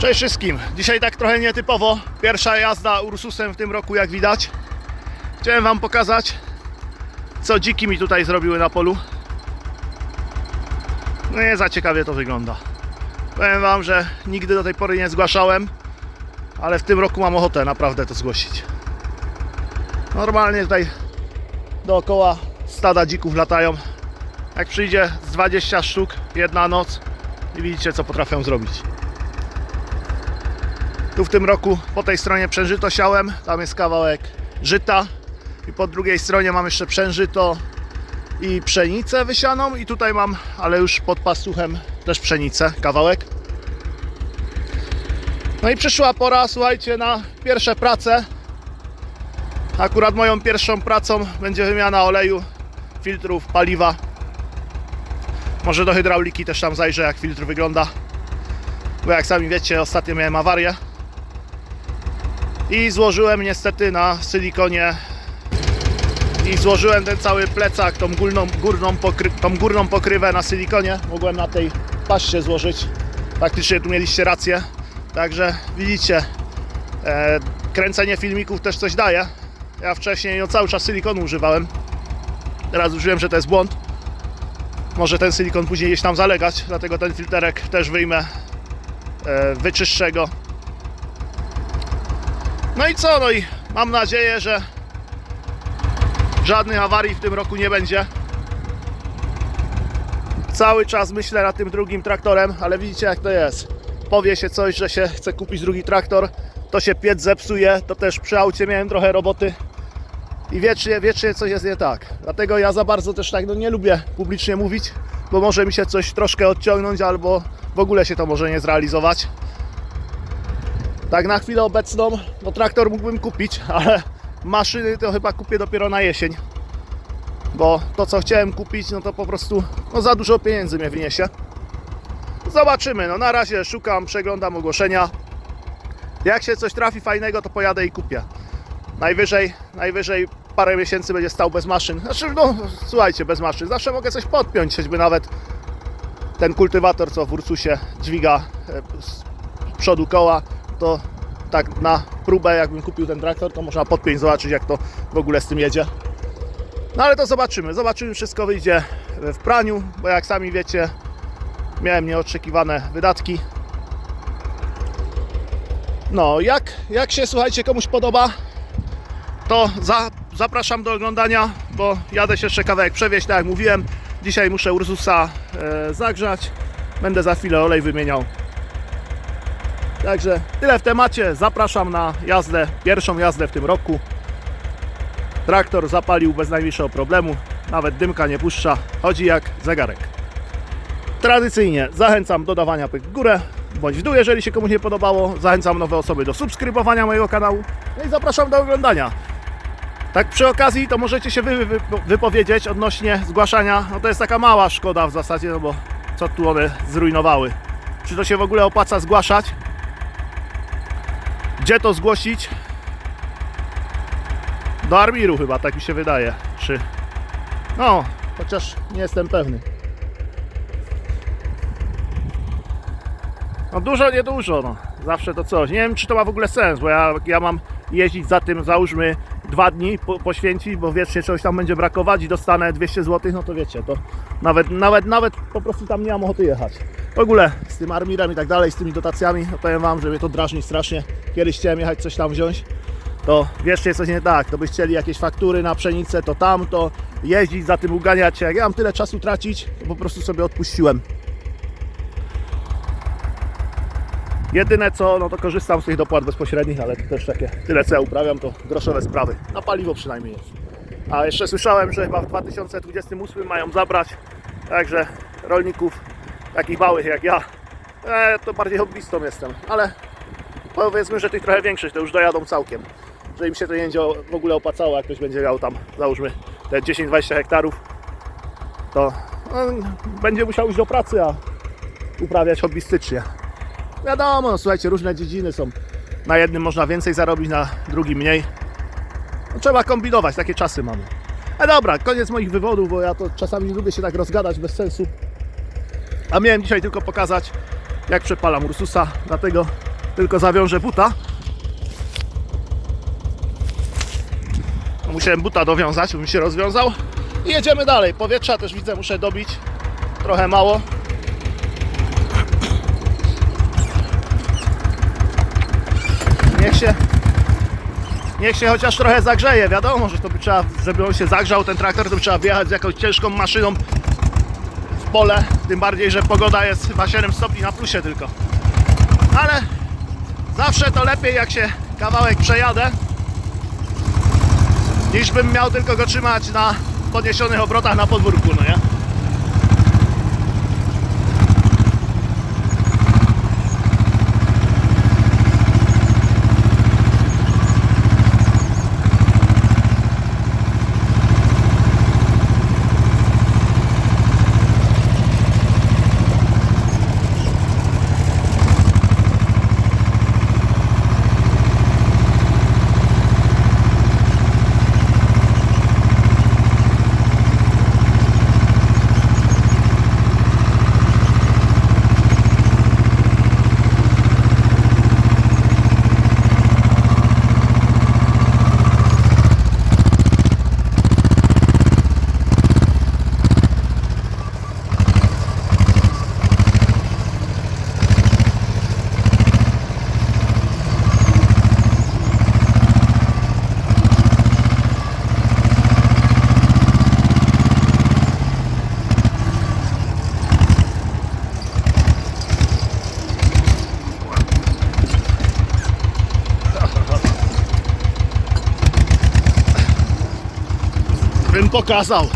Cześć wszystkim. Dzisiaj tak trochę nietypowo. Pierwsza jazda Ursusem w tym roku, jak widać. Chciałem Wam pokazać, co dziki mi tutaj zrobiły na polu. No nie za ciekawie to wygląda. Powiem Wam, że nigdy do tej pory nie zgłaszałem, ale w tym roku mam ochotę naprawdę to zgłosić. Normalnie tutaj dookoła stada dzików latają. Jak przyjdzie z 20 sztuk, jedna noc i widzicie co potrafią zrobić. Tu w tym roku po tej stronie przężyto siałem, tam jest kawałek żyta i po drugiej stronie mam jeszcze przężyto i pszenicę wysianą i tutaj mam, ale już pod pastuchem też pszenicę, kawałek. No i przyszła pora, słuchajcie, na pierwsze prace. Akurat moją pierwszą pracą będzie wymiana oleju, filtrów, paliwa. Może do hydrauliki też tam zajrzę, jak filtr wygląda. Bo jak sami wiecie, ostatnio miałem awarię. I złożyłem niestety na silikonie i złożyłem ten cały plecak, tą górną, górną, pokry, tą górną pokrywę na silikonie. Mogłem na tej paście złożyć. Faktycznie tu mieliście rację. Także widzicie, e, kręcenie filmików też coś daje. Ja wcześniej no, cały czas silikonu używałem. Teraz użyłem, że to jest błąd. Może ten silikon później gdzieś tam zalegać, dlatego ten filterek też wyjmę, e, wyczyszczę go. No i co? No i mam nadzieję, że żadnych awarii w tym roku nie będzie. Cały czas myślę nad tym drugim traktorem, ale widzicie jak to jest. Powie się coś, że się chce kupić drugi traktor, to się piec zepsuje, to też przy aucie miałem trochę roboty i wiecznie, wiecznie coś jest nie tak. Dlatego ja za bardzo też tak no, nie lubię publicznie mówić, bo może mi się coś troszkę odciągnąć albo w ogóle się to może nie zrealizować. Tak na chwilę obecną, no traktor mógłbym kupić, ale maszyny to chyba kupię dopiero na jesień. Bo to co chciałem kupić, no to po prostu no za dużo pieniędzy mnie wyniesie. Zobaczymy, no na razie szukam, przeglądam ogłoszenia. Jak się coś trafi fajnego, to pojadę i kupię. Najwyżej, najwyżej parę miesięcy będzie stał bez maszyn. Znaczy, no słuchajcie, bez maszyn. Zawsze mogę coś podpiąć, choćby nawet ten kultywator, co w Ursusie dźwiga e, z przodu koła, to tak na próbę, jakbym kupił ten traktor, to można podpiąć, zobaczyć jak to w ogóle z tym jedzie. No ale to zobaczymy, zobaczymy, wszystko wyjdzie w praniu, bo jak sami wiecie, miałem nieoczekiwane wydatki. No, jak, jak się słuchajcie komuś podoba, to za, zapraszam do oglądania, bo jadę się jeszcze kawałek przewieźć, tak jak mówiłem. Dzisiaj muszę Ursusa e, zagrzać. Będę za chwilę olej wymieniał. Także tyle w temacie. Zapraszam na jazdę, pierwszą jazdę w tym roku. Traktor zapalił bez najmniejszego problemu. Nawet dymka nie puszcza. Chodzi jak zegarek. Tradycyjnie zachęcam do dawania pyk w górę bądź w dół, jeżeli się komuś nie podobało. Zachęcam nowe osoby do subskrybowania mojego kanału. No i zapraszam do oglądania. Tak przy okazji to możecie się wy, wy, wypowiedzieć odnośnie zgłaszania. No to jest taka mała szkoda w zasadzie, no bo co tu one zrujnowały. Czy to się w ogóle opłaca zgłaszać? Gdzie to zgłosić? Do Armiru chyba, tak mi się wydaje. Czy... No, chociaż nie jestem pewny. No dużo, nie dużo, no. Zawsze to coś. Nie wiem, czy to ma w ogóle sens, bo ja, ja mam jeździć za tym, załóżmy, dwa dni po, poświęcić, bo wiecznie czegoś tam będzie brakować i dostanę 200 zł, no to wiecie, to nawet, nawet, nawet po prostu tam nie mam ochoty jechać. W ogóle z tym armirem i tak dalej, z tymi dotacjami, powiem Wam, że mnie to drażni strasznie. Kiedyś chciałem jechać coś tam wziąć, to wierzcie coś nie tak, to by chcieli jakieś faktury na pszenicę, to tamto, jeździć za tym, uganiać się. Jak ja mam tyle czasu tracić, to po prostu sobie odpuściłem. Jedyne co, no to korzystam z tych dopłat bezpośrednich, ale to też takie, tyle co ja uprawiam, to groszowe sprawy. Na paliwo przynajmniej jest. A jeszcze słyszałem, że chyba w 2028 mają zabrać, także rolników takich małych jak ja, e, to bardziej hobbystą jestem, ale powiedzmy, że tych trochę większych to już dojadą całkiem. Że im się to nie będzie w ogóle opłacało, jak ktoś będzie miał tam, załóżmy, te 10-20 hektarów, to będzie musiał iść do pracy, a uprawiać hobbystycznie. Wiadomo, no, słuchajcie, różne dziedziny są. Na jednym można więcej zarobić, na drugim mniej. No, trzeba kombinować, takie czasy mamy. A dobra, koniec moich wywodów, bo ja to czasami lubię się tak rozgadać bez sensu. A miałem dzisiaj tylko pokazać, jak przepalam Ursusa, dlatego tylko zawiążę buta. Musiałem buta dowiązać, bo mi się rozwiązał. I jedziemy dalej. Powietrza też widzę, muszę dobić. Trochę mało. Niech się, niech się chociaż trochę zagrzeje. Wiadomo, że to by trzeba, żeby on się zagrzał, ten traktor, to by trzeba wjechać z jakąś ciężką maszyną pole. Tym bardziej, że pogoda jest chyba 7 stopni na plusie tylko. Ale zawsze to lepiej, jak się kawałek przejadę, niż bym miał tylko go trzymać na podniesionych obrotach na podwórku, no nie? Bym pokazał.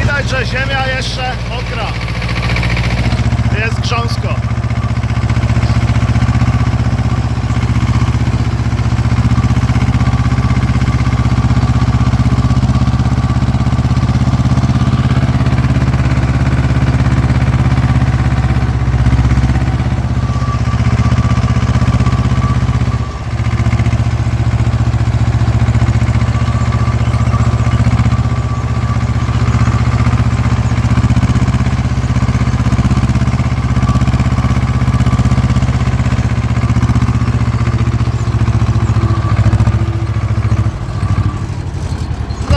Widać, że ziemia jeszcze mokra. Jest grząsko.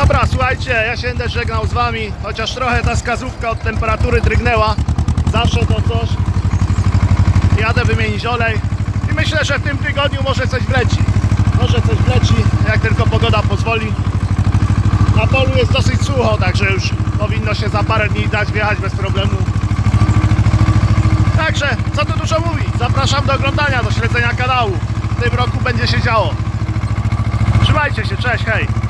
Dobra, słuchajcie, ja się będę żegnał z wami, chociaż trochę ta skazówka od temperatury drygnęła. Zawsze to coś. Jadę wymienić olej i myślę, że w tym tygodniu może coś wleci. Może coś wleci, jak tylko pogoda pozwoli. Na polu jest dosyć sucho, także już powinno się za parę dni dać wjechać bez problemu. Także, co tu dużo mówić, zapraszam do oglądania, do śledzenia kanału. W tym roku będzie się działo. Trzymajcie się, cześć, hej!